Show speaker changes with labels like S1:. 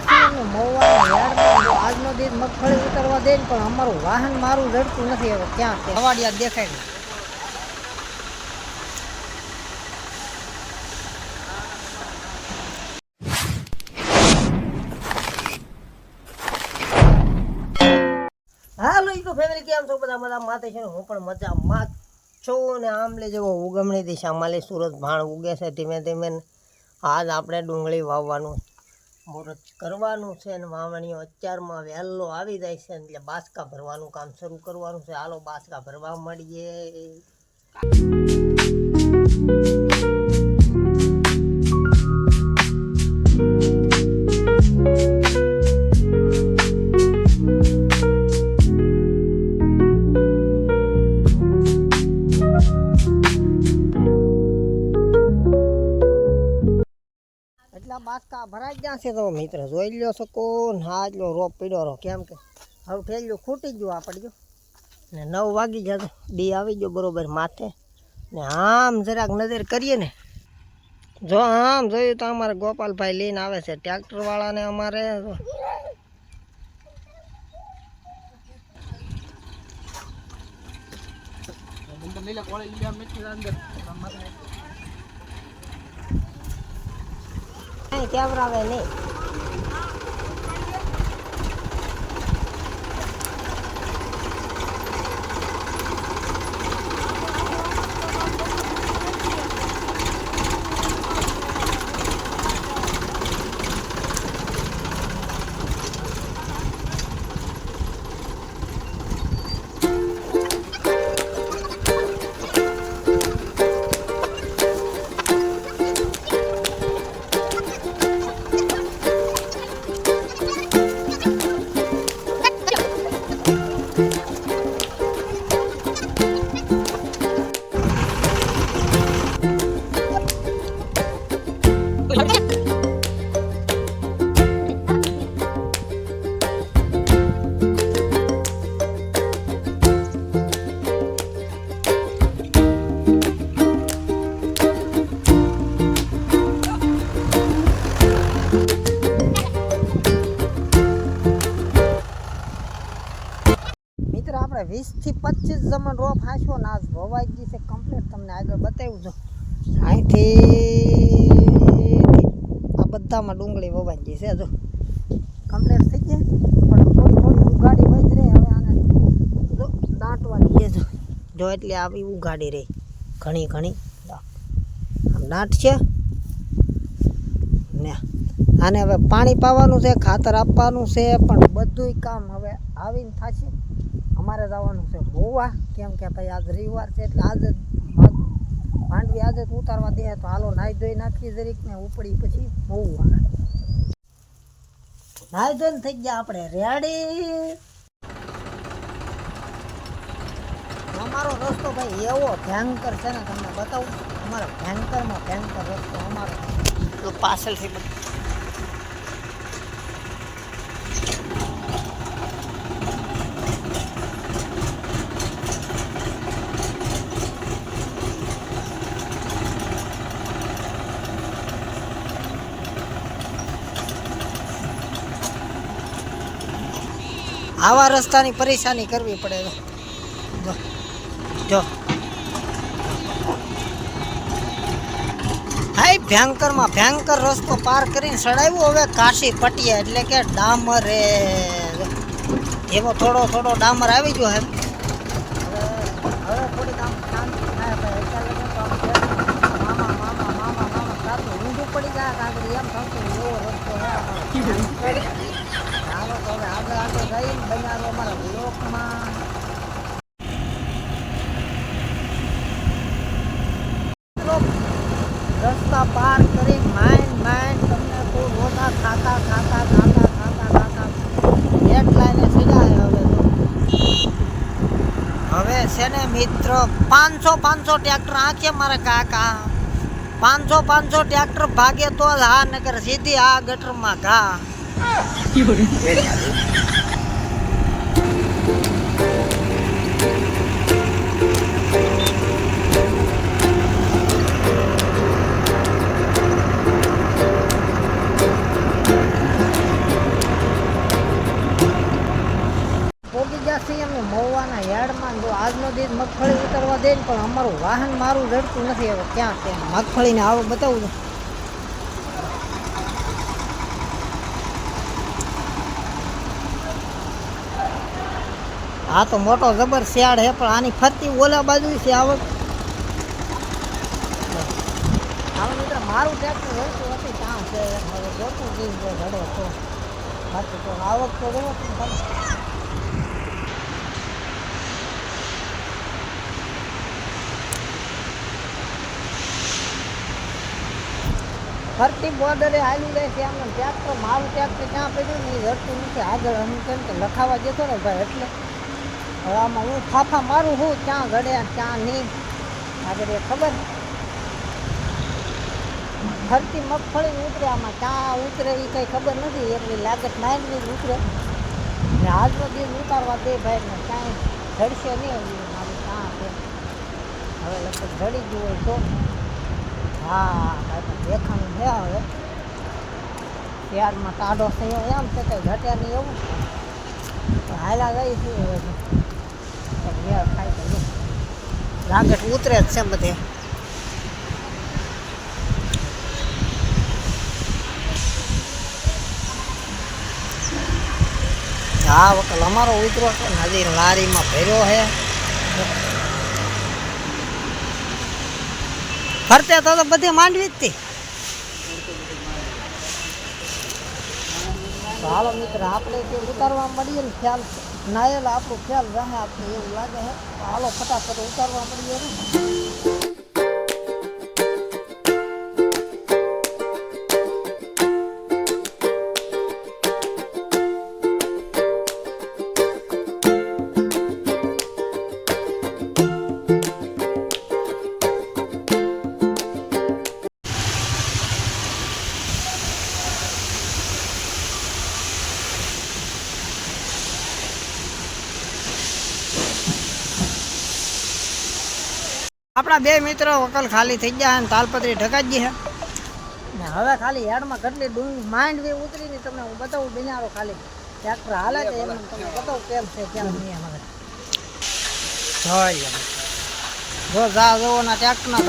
S1: સિંહનું મહુવાનું આજનો દિવસ મગફળી ઉતરવા દે પણ અમારું વાહન મારું રડતું નથી હવે ક્યાં છે? હવાડિયા દેખાય ને ફેમિલી કેમ છો બધા? બધા માથે છે હું પણ મજામાં છું ને આમલે જેવો ઉગમણી દિશામાં સુરત ભાણ ઉગે છે ધીમે ધીમે આજ આપણે ડુંગળી વાવવાનું મુહૂર્ત કરવાનું છે ને વાવણીઓ અત્યારમાં વહેલો આવી જાય છે એટલે બાસકા ભરવાનું કામ શરૂ કરવાનું છે. હાલો બાસકા ભરવા મળીએ બાસકા ભરાઈ ગયા છે તો મિત્ર જોઈ લ્યો શકો ને આ એટલો રોપ પીડ્યો રહો. કેમ કે હવે ઠેલ્યું ખૂટી ગયું આ પડ્યું ને નવ વાગી જતો ડી આવી ગયો બરોબર માથે. ને આમ જરાક નજર કરીએ ને. જો આમ જોયું તો અમારે ગોપાલભાઈ લઈને આવે છે ટ્રેક્ટર વાળાને અમારે નહીં કેમેરા આવે નહીં મિત્ર આપણે વીસથી પચીસ જમણ રોપ હાંસો ને આજ ગઈ છે કમ્પ્લીટ તમને આગળ બતાવ્યું છું. અહીંથી આ બધામાં ડુંગળી વવાઈ ગઈ છે, જો. કમ્પ્લીટ થઈ જાય પણ થોડી થોડી ઉગાડી વધી રહી. હવે આને જો દાંટવાની છે, જો. જો એટલે આવી ઉગાડી રહી. ઘણી ઘણી આમ દાંટ છે. ને આને હવે પાણી પાવાનું છે, ખાતર આપવાનું છે, પણ બધુંય કામ હવે આવીને થશે. અમારે જવાનું છે મોવા કેમ કે ભાઈ આજ રવિવાર છે એટલે આજે માંડવી આજે ઉતારવા દે તો હાલો નાહી ધોઈ નાખી જરીક ને ઉપડી પછી મોવા નાહી ધોઈને થઈ ગયા આપણે. રેડી અમારો રસ્તો ભાઈ એવો ભયંકર છે ને તમને બતાવું. અમારો ભયંકરમાં ભયંકર રસ્તો અમારો. પાછળથી બધું આવા રસ્તાની પરેશાની કરવી પડે જો જો. હાઈ ભયંકરમાં ભયંકર રસ્તો પાર કરીને ચડાવ્યો હવે કાશી પટિયા એટલે કે ડામરે. એવો થોડો થોડો ડામર આવી ગયો મામા પડી જાય એમ. થતું એવો રસ્તો રસ્તા પાર કરી માઇન માઇન તમને કોઈ રોટા ખાતા ખાતા ખાતા ખાતા ખાતા એક લાઈને હવે હવે છે ને મિત્ર પાંચસો પાંચસો ટ્રેક્ટર આંખે મારે કાકા. પાંચસો પાંચસો ટ્રેક્ટર ભાગે તો જ હા નગર સીધી આ ગટરમાં ઘા. આજનો દિવસ મગફળી ઉતરવા દે પણ અમારું વાહન મારું રડતું નથી. હવે ક્યાં ક્યાં મગફળીને આવું બતાવું આ તો મોટો જબર શિયાળ છે પણ આની ફરતી ઓલા બાજુ છે આવક મિત્ર, મારું ટ્રેક્ટર રડતું નથી ક્યાં છે. હવે જોતું જઈશ જો રડે તો. બાકી તો આવક તો તમે. ફરતી બોર્ડરે હાલી જાય છે આમને ટ્રેક્ટર મારું ટ્રેક્ટર ક્યાં પડ્યું ને એ નથી. આગળ કેમ કે લખાવા જતો ને ભાઈ એટલે. હવે આમાં હું ફાફા મારું હું, ક્યાં ઘડે ક્યાં નહીં, આગળ એ ખબર? ફરતી મગફળી ઉતરે, આમાં ક્યાં ઉતરે એ કંઈ ખબર નથી, એટલી લાગત મારી જ ઉતરે. આજનો દિવસ ઉતારવા દે ભાઈ, ને કાંઈ ઘડશે નહીં મારું ક્યાં છે? હવે લગભગ ઘડી ગયું હોય તો. હા દેખાણું છે હવે. ત્યારમાં કાઢો થયો એમ છે, કંઈ ઘટ્યા નહીં એવું. હાલા ગઈ છે હવે તો. તો મેળ ખાય તો જો. લાગત ઉતરે જ છે બધે આ વખત અમારો ઉતરો છે ને હજી લારીમાં ભર્યો છે ફરતે તો તો બધી માંડવી જ હતી તો હાલો મિત્ર આપણે જે ઉતારવા મળીએ ને ખ્યાલ નાયેલ આપણો ખ્યાલ રહે આપણે એવું લાગે છે. હાલો ફટાફટ ઉતારવા મળીએ ને આપણા બે મિત્રો વકલ ખાલી થઈ ગયા અને તાલપત્રી ગઈ છે ને હવે ખાલી હેડમાં કેટલી ડુંગ ઉતરી ઉતરીને તમને હું બતાવું, બિનારો ખાલી. ટ્રેક્ટર હાલે છે એમ તમને બતાવું કેમ છે, કેમ નહીં અમારે જોઈ લો. જો જા જોવાના ટ્રેક્ટરના